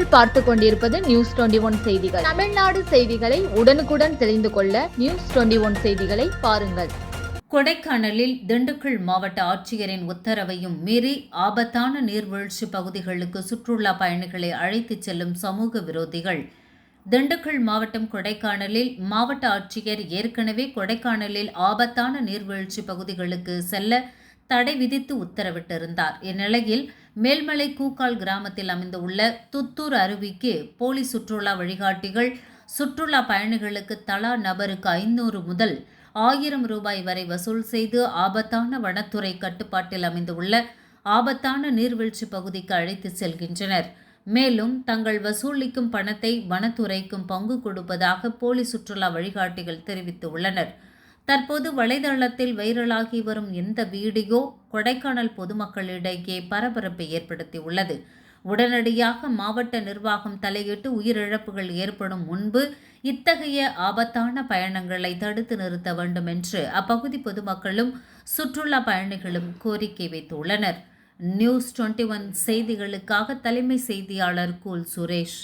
நீங்கள் பார்த்து கொண்டிருப்பது நியூஸ் டுவெண்டி ஒன் செய்திகள். தமிழ்நாடு செய்திகளை உடனுக்குடன் தெரிந்து கொள்ள நியூஸ் டுவெண்டி ஒன் செய்திகளை பாருங்கள். கொடைக்கானலில் திண்டுக்கல் மாவட்ட ஆட்சியரின் உத்தரவையும் மீறி ஆபத்தான நீர்வீழ்ச்சி பகுதிகளுக்கு சுற்றுலா பயணிகளை அழைத்துச் செல்லும் சமூக விரோதிகள். திண்டுக்கல் மாவட்டம் கொடைக்கானலில் மாவட்ட ஆட்சியர் ஏற்கனவே கொடைக்கானலில் ஆபத்தான நீர்வீழ்ச்சி பகுதிகளுக்கு செல்ல தடை விதித்து உத்தரவிட்டிருந்தார். இந்நிலையில் மேல்மலை கூக்கால் கிராமத்தில் அமைந்துள்ள துத்தூர் அருவிக்கு போலி சுற்றுலா வழிகாட்டிகள் சுற்றுலா பயணிகளுக்கு தலா நபருக்கு ஐநூறு முதல் ஆயிரம் ரூபாய் வரை வசூல் செய்து ஆபத்தான வனத்துறை கட்டுப்பாட்டில் அமைந்துள்ள ஆபத்தான நீர்வீழ்ச்சி பகுதிக்கு அழைத்து செல்கின்றனர். மேலும் தங்கள் வசூலிக்கும் பணத்தை வனத்துறைக்கும் பங்கு கொடுப்பதாக போலி சுற்றுலா வழிகாட்டிகள் தெரிவித்துள்ளனர். தற்போது வலைதளத்தில் வைரலாகி வரும் இந்த வீடியோ கொடைக்கானல் பொதுமக்களிடையே பரபரப்பை ஏற்படுத்தியுள்ளது. உடனடியாக மாவட்ட நிர்வாகம் தலையிட்டு உயிரிழப்புகள் ஏற்படும் முன்பு இத்தகைய ஆபத்தான பயணங்களை தடுத்து நிறுத்த வேண்டும் என்று அப்பகுதி பொதுமக்களும் சுற்றுலா பயணிகளும் கோரிக்கை வைத்துள்ளனர். நியூஸ் டுவெண்ட்டி ஒன் செய்திகளுக்காக தலைமை செய்தியாளர் கூல் சுரேஷ்.